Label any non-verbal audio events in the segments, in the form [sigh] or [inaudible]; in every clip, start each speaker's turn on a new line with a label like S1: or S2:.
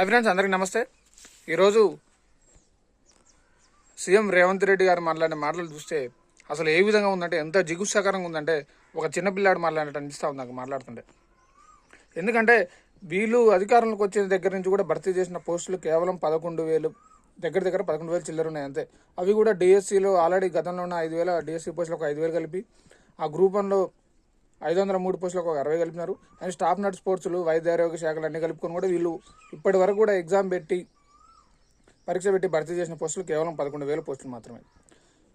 S1: Hi friends అందరికీ నమస్తే. ఈరోజు సీఎం రేవంత్ రెడ్డి గారు మాట్లాడిన మాటలు చూస్తే అసలు ఏ విధంగా ఉందంటే ఎంత జిగుత్సాకరంగా ఉందంటే ఒక చిన్నపిల్లాడు మాట్లాడినట్టు అనిపిస్తూ ఉంది నాకు మాట్లాడుతుంటే. ఎందుకంటే వీళ్ళు అధికారంలోకి వచ్చిన దగ్గర నుంచి కూడా భర్తీ చేసిన పోస్టులు కేవలం పదకొండు వేలు దగ్గర దగ్గర పదకొండు వేలు చిల్లర ఉన్నాయి అంతే. అవి కూడా డిఎస్సిలో ఆల్రెడీ గతంలో ఉన్న ఐదు వేల డిఎస్సి పోస్టులు ఒక ఐదు వేలు కలిపి ఆ గ్రూప్ వన్లో ఐదు వందల మూడు పోస్టులకు ఒక అరవై కలిపినారు అండ్ స్టాఫ్ నట్ స్పోర్ట్స్లు వైద్య ఆరోగ్య శాఖలు అన్ని కలుపుకొని కూడా వీళ్ళు ఇప్పటి వరకు కూడా ఎగ్జామ్ పెట్టి పరీక్ష పెట్టి భర్తీ చేసిన పోస్టులు కేవలం పదకొండు వేల పోస్టులు మాత్రమే.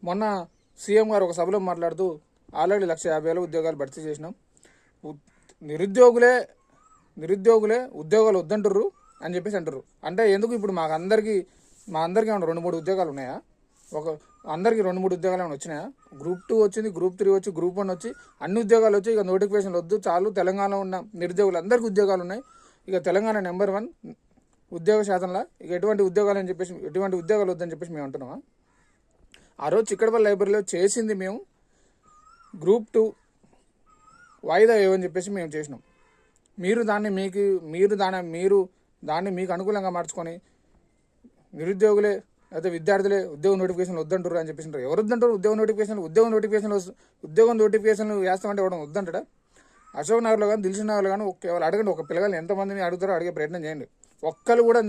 S1: మొన్న సీఎం గారు ఒక సభలో మాట్లాడుతూ ఆల్రెడీ లక్ష యాభై వేల ఉద్యోగాలు భర్తీ చేసినాం. ఉ- నిరుద్యోగులే నిరుద్యోగులే ఉద్యోగాలు వద్దంటుర్రు అని చెప్పేసి అంటారు అంటే ఎందుకు ఇప్పుడు మాకు అందరికీ మా అందరికీ రెండు మూడు ఉద్యోగాలు ఉన్నాయా? ఒక అందరికీ రెండు మూడు ఉద్యోగాలు ఏమైనా వచ్చినాయా? గ్రూప్ టూ వచ్చింది గ్రూప్ త్రీ వచ్చి గ్రూప్ వన్ వచ్చి అన్ని ఉద్యోగాలు వచ్చి ఇక నోటిఫికేషన్లు వద్దు చాలు తెలంగాణలో ఉన్న నిరుద్యోగులు అందరికీ ఉద్యోగాలు ఉన్నాయి. ఇక తెలంగాణ నెంబర్ వన్ ఉద్యోగ శాతంలో ఇక ఎటువంటి ఉద్యోగాలు అని చెప్పేసి ఎటువంటి ఉద్యోగాలు వద్దని చెప్పేసి మేము అంటున్నామా? ఆ రోజు చిక్కడపల్లి లైబ్రరీలో చేసింది మేము గ్రూప్ టూ వాయిదా ఏమని చెప్పేసి మేము చేసినాం. మీరు దాన్ని మీకు మీరు దాని మీరు దాన్ని మీకు అనుకూలంగా మార్చుకొని నిరుద్యోగులే అయితే విద్యార్థులే ఉద్యోగ నోటిఫికేషన్లు వద్దంటారు అని చెప్పేసి ఎవరు వద్దంటారు ఉద్యోగ నోటిఫికేషన్లు? ఉద్యోగ నోటిఫికేషన్లు ఉద్యోగ ఉద్యోగం నోటిఫికేషన్లు వేస్తామంటే ఇవ్వడం వద్దంటాడా? అశోక్ నగర్లో కానీ దిల్సుఖ్ నగర్లో కానీ కేవలం అడగండి ఒక పిల్లగాలు ఎంతమందిని అడుగుతారో అడిగే ప్రయత్నం చేయండి. ఒక్కరు కూడా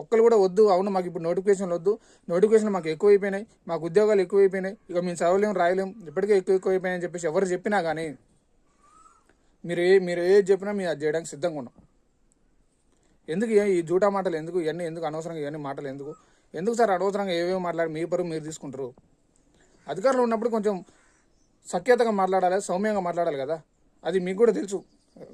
S1: ఒక్కరు కూడా వద్దు. అవును మాకు ఇప్పుడు నోటిఫికేషన్లు వద్దు. నోటిఫికేషన్ మాకు ఎక్కువైపోయినాయి. మాకు ఉద్యోగాలు ఎక్కువైపోయినాయి. ఇక మేము చదవలేం రాయలేం. ఇప్పటికే ఎక్కువ ఎక్కువైపోయినాయి అని చెప్పేసి ఎవరు చెప్పినా కానీ మీరు ఏ మీరు ఏది చెప్పినా మేము అది చేయడానికి సిద్ధంగా ఉన్నాం. ఎందుకు ఈ జూటా మాటలు ఎందుకు? ఇవన్నీ ఎందుకు అనవసరంగా? ఇవన్నీ మాటలు ఎందుకు? ఎందుకు సార్ అడవసరంగా ఏవేవి మాట్లాడి మీ పరువు మీరు తీసుకుంటారు? అధికారులు ఉన్నప్పుడు కొంచెం సఖ్యతగా మాట్లాడాలి సౌమ్యంగా మాట్లాడాలి కదా? అది మీకు కూడా తెలుసు.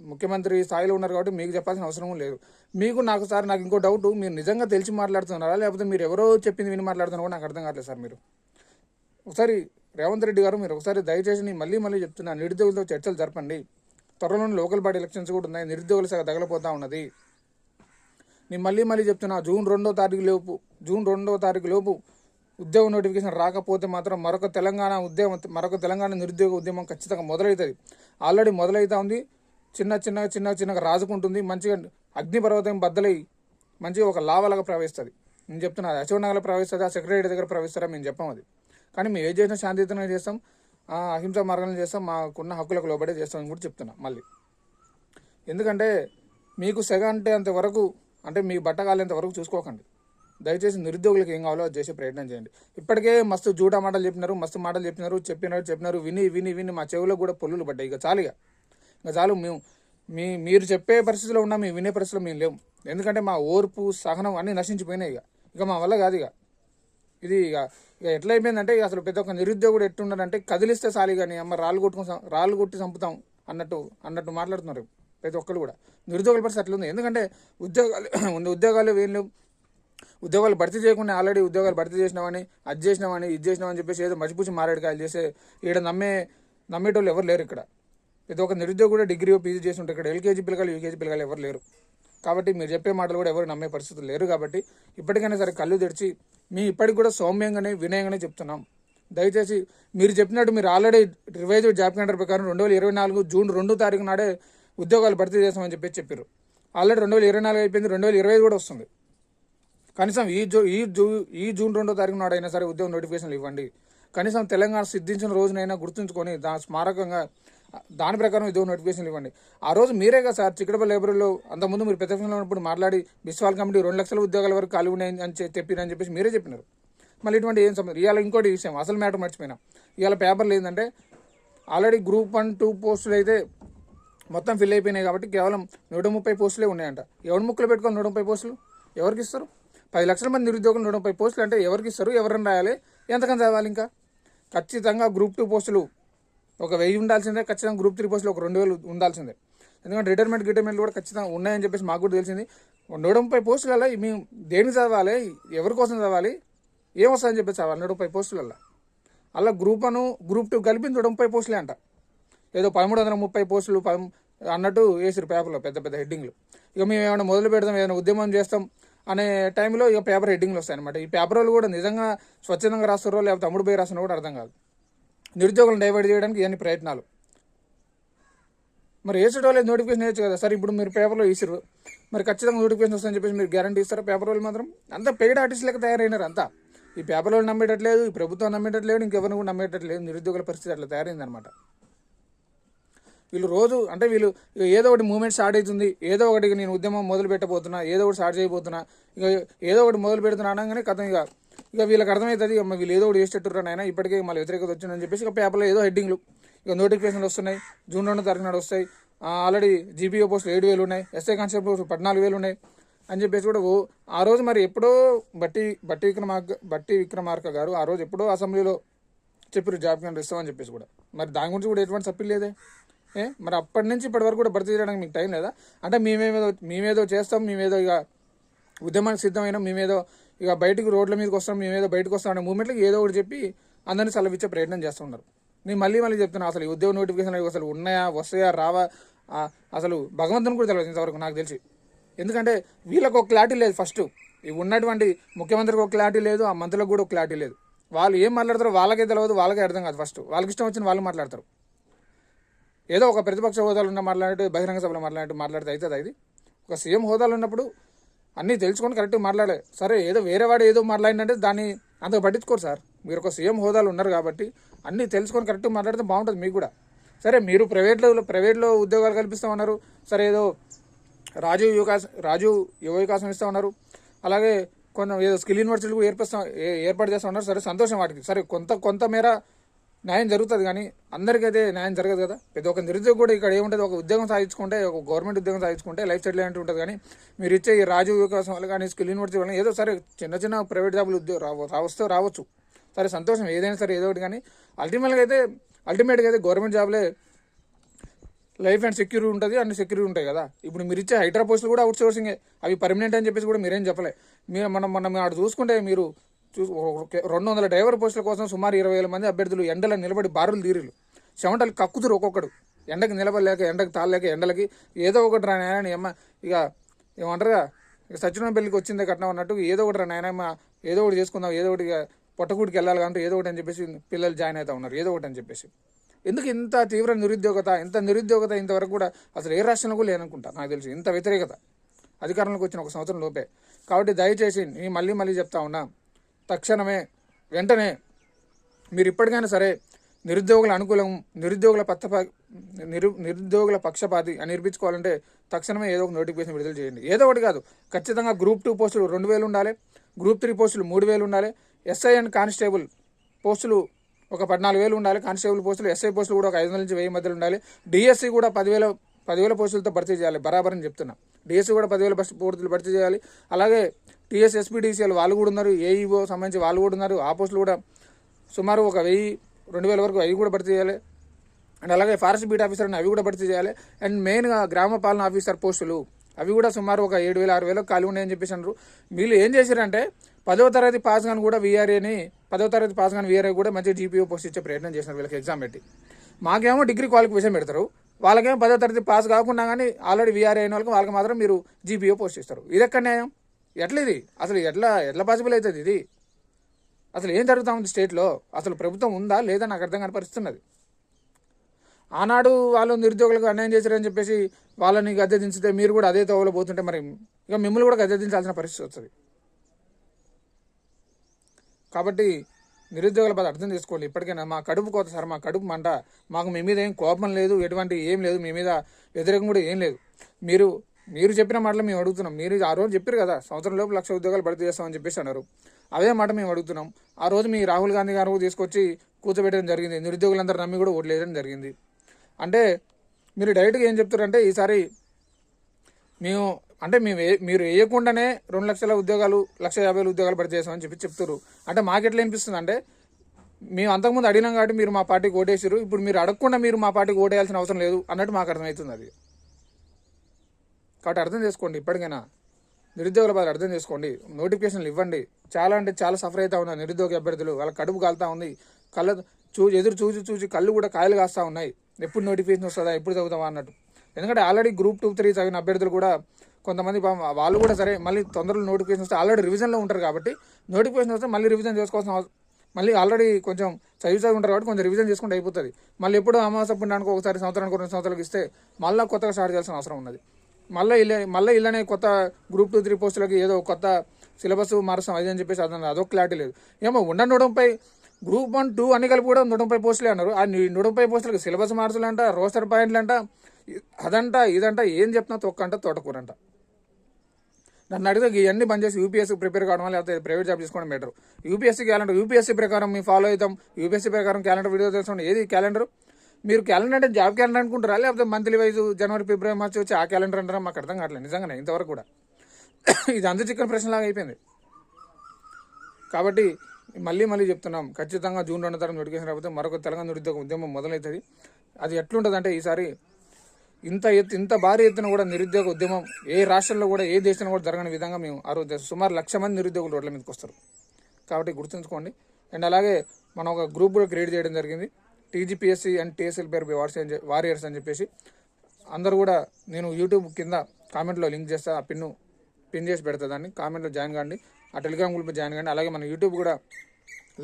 S1: ముఖ్యమంత్రి స్థాయిలో ఉన్నారు కాబట్టి మీకు చెప్పాల్సిన అవసరం లేదు. మీకు నాకు సార్ నాకు ఇంకో డౌట్ మీరు నిజంగా తెలిసి మాట్లాడుతున్నారా? లేకపోతే మీరు ఎవరో చెప్పింది విని మాట్లాడుతున్నారో నాకు అర్థం కావట్లేదు సార్ మీరు. ఒకసారి రేవంత్ రెడ్డి గారు మీరు ఒకసారి దయచేసి నేను మళ్ళీ మళ్ళీ చెప్తున్నా నిరుద్యోగులతో చర్చలు జరపండి. త్వరలోనే లోకల్ బాడీ ఎలక్షన్స్ కూడా ఉన్నాయి నిరుద్యోగుల సగ తగలపోతా ఉన్నది. నేను మళ్ళీ మళ్ళీ చెప్తున్నా జూన్ రెండో తారీఖు లోపు జూన్ రెండో తారీఖు లోపు ఉద్యోగ నోటిఫికేషన్ రాకపోతే మాత్రం మరొక తెలంగాణ ఉద్యమం మరొక తెలంగాణ నిరుద్యోగ ఉద్యమం ఖచ్చితంగా మొదలవుతుంది. ఆల్రెడీ మొదలవుతా ఉంది. చిన్న చిన్న చిన్న చిన్నగా రాజుకుంటుంది. మంచిగా అగ్నిపర్వతం బద్దలై మంచిగా ఒక లావలాగా ప్రవహిస్తుంది. నేను చెప్తున్నా అశోక్ నగర్లో ప్రవేశిస్తుంది ఆ సెక్రటరీ దగ్గర ప్రవేశిస్తారా మేము చెప్పాం అది. కానీ మేము ఏం చేసినా శాంతియుతంగా చేస్తాం. అహింస అహింసా చేస్తాం. మాకున్న హక్కులకు లోబడే చేస్తాం అని కూడా చెప్తున్నా మళ్ళీ. ఎందుకంటే మీకు సెగ అంటే అంతవరకు అంటే మీ బట్ట కాలేంత వరకు చూసుకోకండి. దయచేసి నిరుద్యోగులకు ఏం కావాలో అది చేసే ప్రయత్నం చేయండి. ఇప్పటికే మస్తు జూటా మాటలు చెప్పినారు మస్తు మాటలు చెప్పినారు చెప్పినారు చెప్పినారు విని విని విని మా చెవులో కూడా పొల్లులు పడ్డాయి. ఇక చాలు ఇక. ఇంకా చాలు మేము మీ మీరు చెప్పే పరిస్థితిలో ఉన్నా మేము వినే పరిస్థితిలో మేము లేము. ఎందుకంటే మా ఓర్పు సహనం అన్నీ నశించిపోయినాయి ఇక. ఇక మా వల్ల కాదు ఇక. ఇది ఇక ఇక ఎట్లా అయిపోయిందంటే ఇక అసలు ప్రతి ఒక్క నిరుద్యోగుడు ఎట్టున్నాడంటే కదిలిస్తే చాలు కానీ అమ్మ రాళ్ళు కొట్టుకుని రాళ్ళు కొట్టి చంపుతాం అన్నట్టు అన్నట్టు మాట్లాడుతున్నారు. ప్రతి ఒక్కరు కూడా. నిరుద్యోగుల పరిస్థితి అట్లా ఉంది ఎందుకంటే ఉద్యోగాలు [clears throat] ఉన్న ఉద్యోగాలు వీళ్ళు ఉద్యోగాలు భర్తీ చేయకుండా ఆల్రెడీ ఉద్యోగాలు భర్తీ చేసినామని అది చేసినామని ఇది చేసినామని చెప్పేసి ఏదో మసిపూసి మారేడుకాయలు చేసే ఈడ నమ్మే నమ్మేటోళ్ళు ఎవరు లేరు ఇక్కడ. ప్రతి ఒక్క నిరుద్యోగి కూడా డిగ్రీ పీజీ చేసి ఉంటారు ఇక్కడ. ఎల్కేజీ పిల్లలు యూకేజీ పిల్లలు ఎవరు లేరు. కాబట్టి మీరు చెప్పే మాటలు కూడా ఎవరు నమ్మే పరిస్థితులు లేరు కాబట్టి ఇప్పటికైనా సరే కళ్ళు తెరిచి మీ ఇప్పటికి కూడా సౌమ్యంగానే వినయంగానే చెప్తున్నాం. దయచేసి మీరు చెప్పినట్టు మీరు ఆల్రెడీ రివైజ్డ్ జాబ్ క్యాలెండర్ ప్రకారం రెండు వేల ఇరవై నాలుగు జూన్ రెండు తారీఖు నాడే ఉద్యోగాలు భర్తీ చేస్తామని చెప్పేసి చెప్పారు ఆల్రెడీ రెండు వేల ఇరవై నాలుగు అయిపోయింది రెండు వేల ఇరవై ఐదు కూడా వస్తుంది. కనీసం ఈ జూ ఈ జూ ఈ జూన్ రెండో తారీఖు నాడైనా సరే ఉద్యోగ నోటిఫికేషన్లు ఇవ్వండి. కనీసం తెలంగాణ సిద్ధించిన రోజునైనా గుర్తుంచుకొని దాని స్మారకంగా దాని ప్రకారం ఉద్యోగ నోటిఫికేషన్లు ఇవ్వండి. ఆ రోజు మీరే కదా సార్ చిక్కడపల్లి లైబ్రరీలో అంతకుముందు మీరు ప్రతిపక్షంలో ఉన్నప్పుడు మాట్లాడి బిస్వాల్ కమిటీ రెండు లక్షల ఉద్యోగాల వరకు ఖాళీ ఉన్నాయని అని చెప్పిరని చెప్పేసి మీరే చెప్పినారు. మళ్ళీ ఇటువంటి ఏం సమస్య ఇవాళ ఇంకోటి విషయం అసలు మ్యాటర్ మర్చిపోయినా. ఇవాళ పేపర్లు ఏంటంటే ఆల్రెడీ గ్రూప్ వన్ టూ పోస్టులు అయితే మొత్తం ఫిల్ అయిపోయినాయి కాబట్టి కేవలం నూట ముప్పై పోస్టులే ఉన్నాయంట. ఎవరు ముక్కులు పెట్టుకొని నూట ముప్పై పోస్టులు? ఎవరికి ఇస్తారు? పది లక్షల మంది నిరుద్యోగం నూట ముప్పై పోస్టులు అంటే ఎవరికి ఇస్తారు? ఎవరిని రాయాలి? ఎంతకని చదవాలి ఇంకా? ఖచ్చితంగా గ్రూప్ టూ పోస్టులు ఒక వెయ్యి ఉండాల్సిందే ఖచ్చితంగా గ్రూప్ త్రీ పోస్టులు ఒక రెండు వేలు ఉండాల్సిందే. ఎందుకంటే రిటైర్మెంట్ గిటైర్మెంట్లు కూడా ఖచ్చితంగా ఉన్నాయని చెప్పేసి మాకు కూడా తెలిసింది. నూట ముప్పై పోస్టులలో మేము దేనికి చదవాలి? ఎవరి కోసం చదవాలి? ఏం వస్తుందని చెప్పేసి చదవాలి నూట ముప్పై పోస్టులలో అలా గ్రూప్ అను గ్రూప్ టూ కలిపి నూట ముప్పై పోస్టులే అంట. ఏదో పదమూడు వందల ముప్పై పోస్టులు అన్నట్టు వేసారు పేపర్లో పెద్ద పెద్ద హెడ్డింగ్లు. ఇక మేము ఏమైనా మొదలు పెడదాం ఏదైనా ఉద్యమం చేస్తాం అనే టైంలో ఇక పేపర్ హెడ్డింగ్లు వస్తాయి అనమాట ఈ పేపర్ వాళ్ళు కూడా నిజంగా స్వచ్ఛందంగా రాస్తారో లేకపోతే తమ్ముడు పోయి రాస్తారో కూడా అర్థం కాదు. నిరుద్యోగులను డైవర్ట్ చేయడానికి ఇవన్నీ ప్రయత్నాలు. మరి వేసేటోళ్ళు వాళ్ళే నోటిఫికేషన్ వేయచ్చు కదా. సార్ ఇప్పుడు మీరు పేపర్లో వేసారు మరి ఖచ్చితంగా నోటిఫికేషన్ వస్తుందని చెప్పేసి మీరు గ్యారంటీ ఇస్తారా పేపర్ వాళ్ళు మాత్రం? అంతా పెయిడ్ ఆర్టిస్ట్ లెక్క తయారైనారు అంతా. ఈ పేపర్ వాళ్ళు నమ్మేటట్లేదు ఈ ప్రభుత్వం నమ్మేటట్లేదు ఇంకెవరిని కూడా నమ్మేటట్లేదు నిరుద్యోగుల పరిస్థితి అట్లా తయారైందనమాట వీళ్ళు రోజు అంటే వీళ్ళు ఏదో ఒకటి మూమెంట్ స్టార్ట్ అవుతుంది. ఏదో ఒకటి నేను ఉద్యమం మొదలు పెట్టబోతున్నా ఏదో ఒకటి స్టార్ట్ చేయబోతున్నా ఇక ఏదో ఒకటి మొదలు పెడుతున్నా అనగానే కథ ఇక ఇక వీళ్ళకి అర్థమవుతుంది ఇక వీళ్ళు ఏదో ఒకటి చేసేటట్టు ఆయన ఇప్పటికే మళ్ళీ వ్యతిరేకత వచ్చిందని చెప్పేసి ఇక పేపర్లో ఏదో హెడ్డింగ్లు ఇక నోటిఫికేషన్లు వస్తున్నాయి జూన్ రెండో తారీఖు నాడు వస్తాయి. ఆల్రెడీ జీపీఓ పోస్టులు ఏడు వేలు ఉన్నాయి ఎస్ఐ కానిస్టేబుల్ పోస్టులు పద్నాలుగు వేలు ఉన్నాయి అని చెప్పేసి కూడా ఓ ఆ రోజు మరి ఎప్పుడో బట్టి బట్టి విక్రమార్క బట్టి విక్రమార్క గారు ఆ రోజు ఎప్పుడో అసెంబ్లీలో చెప్పారు జాబ్ క్యాలెండర్ ఇస్తామని చెప్పేసి కూడా. మరి దాని గురించి కూడా ఎటువంటి సప్పిల్ లేదే. ఏ? మరి అప్పటి నుంచి ఇప్పటి వరకు కూడా భర్తీ చేయడానికి మీకు టైం లేదా? అంటే మేమేదో మేమేదో చేస్తాం మేమేదో ఇక ఉద్యమానికి సిద్ధమైన మేమేదో ఇక బయటకు రోడ్ల మీదకి వస్తాం మేమేదో బయటకు వస్తాం అనే మూమెంట్లకి ఏదో ఒకటి చెప్పి అందరినీ సెలవిచ్చే ప్రయత్నం చేస్తున్నారు నేను మళ్ళీ మళ్ళీ చెప్తున్నా అసలు ఈ ఉద్యోగ నోటిఫికేషన్ అసలు ఉన్నాయా వస్తాయా రావా? అసలు భగవంతుని కూడా తెలియదు ఇంతవరకు నాకు తెలిసి. ఎందుకంటే వీళ్ళకు ఒక క్లారిటీ లేదు ఫస్ట్ ఇవి ఉన్నటువంటి ముఖ్యమంత్రికి ఒక క్లారిటీ లేదు ఆ మంత్రులకు కూడా ఒక క్లారిటీ లేదు. వాళ్ళు ఏం మాట్లాడతారో వాళ్ళకే తెలియదు వాళ్ళకే అర్థం కాదు ఫస్ట్ వాళ్ళకి ఇష్టం వచ్చిన వాళ్ళు మాట్లాడతారు. ఏదో ఒక ప్రతిపక్ష హోదాలు ఉన్న మాట్లాడితే బహిరంగ సభలో మాట్లాడితే మాట్లాడితే అవుతుంది అది ఒక సీఎం హోదాలు ఉన్నప్పుడు అన్నీ తెలుసుకొని కరెక్ట్గా మాట్లాడాలి. సరే ఏదో వేరేవాడు ఏదో మాట్లాడినంటే దాన్ని అంత పట్టించుకోరు సార్. మీరు ఒక సీఎం హోదాలు ఉన్నారు కాబట్టి అన్నీ తెలుసుకొని కరెక్ట్గా మాట్లాడితే బాగుంటుంది మీకు కూడా. సరే మీరు ప్రైవేట్లో ప్రైవేట్లో ఉద్యోగాలు కల్పిస్తామన్నారు. సరే ఏదో రాజీవ్ వికాస్ రాజీవ్ యువ వికాసం ఇస్తామన్నారు. అలాగే కొన్ని ఏదో స్కిల్ యూనివర్సిటీలు కూడా ఏర్పరుస్తా ఏ- ఏర్పాటు చేస్తా ఉన్నారు సరే సంతోషం వాటికి. సరే కొంత కొంత మేర న్యాయం జరుగుతుంది కానీ అందరికైతే న్యాయం జరగదు కదా. ప్రతి ఒక్క నిరుద్యోగి కూడా ఇక్కడ ఏముంటుంది? ఒక ఉద్యోగం సాధించుకుంటే ఒక గవర్నమెంట్ ఉద్యోగం సాధించుకుంటే లైఫ్ సెటిల్ అంటే ఉంటుంది కానీ మీరు ఇచ్చే ఈ రాజు వికాసం వల్ల కానీ స్కిల్ యూనివర్సిటీ వల్ల ఏదో సరే చిన్న చిన్న ప్రైవేట్ జాబులు ఉద్యోగం రావస్తే రావచ్చు. సరే సంతోషం ఏదైనా సరే ఏదో ఒకటి కానీ అల్టిమేట్గా అయితే అల్టిమేట్గా అయితే గవర్నమెంట్ జాబ్లే లైఫ్ అండ్ సెక్యూరిటీ ఉంటుంది అన్ని సెక్యూరిటీ ఉంటాయి కదా. ఇప్పుడు మీరు ఇచ్చే హైడ్రా పోస్టులు కూడా అవుట్ సోర్సింగే అవి పర్మనెంట్ అని చెప్పేసి కూడా మీరేం చెప్పలే. మీరు మనం మనం అటు చూసుకుంటే మీరు రెండు వందల డ్రైవర్ పోస్టుల కోసం సుమారు ఇరవై వేల మంది అభ్యర్థులు ఎండలో నిలబడి బారులు తీరులు చెమటలు కక్కుతురు ఒక్కొక్కడు. ఎండకి నిలబడలేక ఎండకు తాళలేక ఎండలకి ఏదో ఒకటి రా నాయన నీ ఇక ఏమంటారుగా ఇక సత్యనారాయణ పెళ్ళికి వచ్చిందే కట్నం అన్నట్టు ఏదో ఒకటి రా నాయనమ్మ ఏదో ఒకటి చేసుకుందాం ఏదో ఒకటి ఇక పొట్టకూడికి వెళ్ళాలి కాబట్టి ఏదో ఒకటి అని చెప్పేసి పిల్లలు జాయిన్ అవుతా ఉన్నారు ఏదో ఒకటి అని చెప్పేసి. ఎందుకు ఇంత తీవ్ర నిరుద్యోగత ఇంత నిరుద్యోగత ఇంతవరకు కూడా అసలు ఏ రాష్ట్రంలో కూడా లేననుకుంటా నాకు తెలిసి ఇంత వ్యతిరేకత. అధికారంలోకి వచ్చిన ఒక సంవత్సరం లోపే. కాబట్టి దయచేసి నేను మళ్ళీ మళ్ళీ చెప్తా ఉన్నా తక్షణమే వెంటనే మీరు ఇప్పటికైనా సరే నిరుద్యోగుల అనుకూలం నిరుద్యోగుల పత్త నిరు నిరుద్యోగుల పక్షపాతి అని నిరూపించుకోవాలంటే తక్షణమే ఏదో ఒక నోటిఫికేషన్ విడుదల చేయండి. ఏదో ఒకటి కాదు. ఖచ్చితంగా గ్రూప్ టూ పోస్టులు రెండు వేలు ఉండాలి. గ్రూప్ త్రీ పోస్టులు మూడు వేలు ఉండాలి. ఎస్ఐ అండ్ కానిస్టేబుల్ పోస్టులు ఒక పద్నాలుగు వేలు ఉండాలి. కానిస్టేబుల్ పోస్టులు ఎస్ఐ పోస్టులు కూడా ఒక ఐదు వందల నుంచి వెయ్యి మధ్యలో ఉండాలి. డిఎస్సి కూడా పదివేల పదివేల పోస్టులతో భర్తీ చేయాలి. బరాబర్ అని చెప్తున్నా. డిఎస్సి కూడా పదివేల పోస్టులు భర్తీ చేయాలి. అలాగే టీఎస్ఎస్పీడీసీఎల్ వాళ్ళు కూడా ఉన్నారు ఏఈఓ సంబంధించి వాళ్ళు కూడా ఉన్నారు ఆ పోస్టులు కూడా సుమారు ఒక వెయ్యి రెండు వేల వరకు అవి కూడా భర్తీ చేయాలి. అండ్ అలాగే ఫారెస్ట్ బీట్ ఆఫీసర్ అని అవి కూడా భర్తీ చేయాలి. అండ్ మెయిన్గా గ్రామ పాలన ఆఫీసర్ పోస్టులు అవి కూడా సుమారు ఒక ఏడు వేల ఆరు వేలకు ఖాళీ ఉన్నాయని చెప్పేసి అన్నారు. వీళ్ళు ఏం చేశారంటే పదవ తరగతి పాస్ కానీ కూడా వీఆర్ఏని పదవ తరగతి పాస్ కానీ వీఆర్ఏ కూడా మంచి జీపీఓ పోస్ట్ ఇచ్చే ప్రయత్నం చేసినారు వీళ్ళకి ఎగ్జామ్ పెట్టి. మాకేమో డిగ్రీ క్వాలిఫికేషన్ పెడతారు వాళ్ళకేమో పదో తరగతి పాస్ కాకుండా కానీ ఆల్రెడీ వీఆర్ఏ అయిన వాళ్ళకి వాళ్ళకి మాత్రం మీరు జీపీఓ పోస్ట్ ఇస్తారు. ఇది ఎక్కడ న్యాయం? ఎట్లా ఇది? అసలు ఎట్లా ఎట్లా పాసిబుల్ అవుతుంది ఇది? అసలు ఏం జరుగుతా ఉంది స్టేట్లో అసలు ప్రభుత్వం ఉందా లేదా నాకు అర్థం కాని పరిస్థితున్నది ఆనాడు వాళ్ళు నిరుద్యోగులకు అన్యాయం చేశారని చెప్పేసి వాళ్ళని గద్దె దించితే మీరు కూడా అదే తోవలో పోతుంటే మరి ఇక మిమ్మల్ని కూడా గద్దె దించాల్సిన పరిస్థితి వస్తుంది. కాబట్టి నిరుద్యోగుల బాధ అర్థం చేసుకోండి ఇప్పటికైనా మా కడుపు కోత సార్ మా కడుపు మంట. మాకు మీ మీద ఏం కోపం లేదు ఎటువంటి ఏం లేదు మీ మీద వ్యతిరేకం కూడా ఏం లేదు. మీరు మీరు చెప్పిన మాటలు మేము అడుగుతున్నాం. మీరు ఆ రోజు చెప్పారు కదా సంవత్సరం లోపు లక్ష ఉద్యోగాలు భర్తీ చేస్తామని చెప్పేసి అన్నారు. అదే మాట మేము అడుగుతున్నాం. ఆ రోజు మీ రాహుల్ గాంధీ గారు తీసుకొచ్చి కూర్చోబెట్టడం జరిగింది. నిరుద్యోగులందరూ నమ్మి కూడా ఓట్లేయడం జరిగింది. అంటే మీరు డైరెక్ట్గా ఏం చెప్తారంటే ఈసారి మేము అంటే మేము మీరు వేయకుండానే రెండు లక్షల ఉద్యోగాలు లక్ష యాభై వేల ఉద్యోగాలు భర్తీ చేస్తామని చెప్పి చెప్తారు. అంటే మాకు ఎట్లా అనిపిస్తుంది అంటే మేము అంతకుముందు అడిగినాం కాబట్టి మీరు మా పార్టీకి ఓటేసారు ఇప్పుడు మీరు అడగకుండా మీరు మా పార్టీకి ఓటేయాల్సిన అవసరం లేదు అన్నట్టు మాకు అర్థమవుతుంది అది. కాబట్టి అర్థం చేసుకోండి ఇప్పటికైనా. నిరుద్యోగుల బాధ అర్థం చేసుకోండి. నోటిఫికేషన్లు ఇవ్వండి. చాలా అంటే చాలా సఫర్ అవుతా ఉన్నారు నిరుద్యోగ అభ్యర్థులు. వాళ్ళ కడుపు కాలుతా ఉంది. కళ్ళ చూ ఎదురు చూసి చూసి కళ్ళు కూడా కాయలు కాస్తూ ఉన్నాయి. ఎప్పుడు నోటిఫికేషన్ వస్తుందా? ఎప్పుడు చదువుతావా అన్నట్టు. ఎందుకంటే ఆల్రెడీ గ్రూప్ టూ త్రీ చదివిన అభ్యర్థులు కూడా కొంతమంది వాళ్ళు కూడా సరే మళ్ళీ తొందరలో నోటిఫికేషన్ వస్తే ఆల్రెడీ రివిజన్లో ఉంటారు కాబట్టి నోటిఫికేషన్ వస్తే మళ్ళీ రివిజన్ చేసుకోవాల్సిన మళ్ళీ ఆల్రెడీ కొంచెం చదివి చదివి ఉంటారు కాబట్టి కొంచెం రివిజన్ చేసుకుంటే అయిపోతుంది. మళ్ళీ ఎప్పుడు అమావాస పుణ్యానికి ఒకసారి సంవత్సరానికి రెండు సంవత్సరాలకు ఇస్తే మళ్ళీ కొత్తగా స్టార్ట్ చేయాల్సిన అవసరం ఉన్నది. మళ్ళీ ఇలా మళ్ళీ ఇలానే కొత్త గ్రూప్ టూ త్రీ పోస్టులకి ఏదో కొత్త సిలబస్ మారుస్తాం అదని చెప్పేసి అదన అదొక క్లారిటీ లేదు. ఏమో ఉండ నూడంపై గ్రూప్ వన్ టూ అన్ని కలిపి కూడా నూడంపై పోస్టులే అన్నారు. ఆ నూడంపై పోస్టులకి సిలబస్ మార్చులంట రోస్టర్ పాయింట్లు అంట అదంట ఇదంట ఏం చెప్తున్నా తొక్కంట తోటకూరంట. నన్ను అడిగితే ఇవన్నీ బంద్ చేసి యూపీఎస్సీ ప్రిపేర్ కావడం లేకపోతే ప్రైవేట్ జాబ్ చేసుకోవడం బెటర్ యూపీఎస్సీ క్యాలెండర్ యూపీఎస్సీ ప్రకారం మేము ఫాలో అవుతాం. యూపీఎస్సీ ప్రకారం క్యాలెండర్ వీడియో తెలుసుకోండి ఏది క్యాలెండర్ మీరు క్యాలెండర్ అంటే జాబ్ క్యాలెండర్ అనుకుంటారా? లేకపోతే మంత్లీ వైజ్ జనవరి ఫిబ్రవరి మార్చి వచ్చి ఆ క్యాలెండర్ అంటారా? మాకు అర్థం కావట్లేదు. నిజంగానే ఇంతవరకు కూడా. ఇది అంత చిక్కని ప్రశ్నలాగా అయిపోయింది. కాబట్టి మళ్ళీ మళ్ళీ చెప్తున్నాం. ఖచ్చితంగా జూన్ రెండో తారీఖు నోటిఫికేషన్ రాకపోతే మరొక తెలంగాణ నిరుద్యోగ ఉద్యమం మొదలవుతుంది. అది ఎట్లుంటుంది అంటే ఈసారి ఇంత ఎత్తు ఇంత భారీ ఎత్తున కూడా నిరుద్యోగ ఉద్యమం ఏ రాష్ట్రంలో కూడా ఏ దేశంలో కూడా జరగని విధంగా మేము ఆ రోజు సుమారు లక్ష మంది నిరుద్యోగులు రోడ్ల మీదకి వస్తారు. కాబట్టి గుర్తుంచుకోండి. అండ్ అలాగే మనం ఒక గ్రూప్ కూడా క్రియేట్ చేయడం జరిగింది. టీజీపీఎస్సీ అండ్ టీఎస్ఎల్ పేరు వారియర్స్ వారియర్స్ అని చెప్పేసి అందరూ కూడా నేను యూట్యూబ్ కింద కామెంట్లో లింక్ చేస్తా ఆ పిన్ను పిన్ చేసి పెడతా దాన్ని. కామెంట్లో జాయిన్ కాండి. ఆ టెలిగ్రామ్ గ్రూప్లో జాయిన్ కాండి. అలాగే మన యూట్యూబ్ కూడా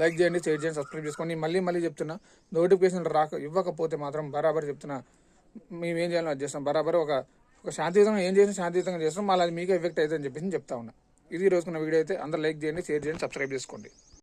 S1: లైక్ చేయండి షేర్ చేయండి సబ్స్క్రైబ్ చేసుకోండి. మళ్ళీ మళ్ళీ చెప్తున్నా నోటిఫికేషన్ రాక ఇవ్వకపోతే మాత్రం బరాబర్ చెప్తున్నా మేము ఏం చేయాలో అది చేస్తాం. బరాబర్ ఒక ఒక శాంతియుతంగా ఏం చేసినా శాంతియుతంగా చేస్తాం. మళ్ళీ అది మీకే ఎఫెక్ట్ అవుతుందని చెప్పేసి చెప్తా ఉన్నా. ఇది రోజుకున్న వీడియో అయితే అందరూ లైక్ చేయండి షేర్ చేయండి సబ్స్క్రైబ్ చేసుకోండి.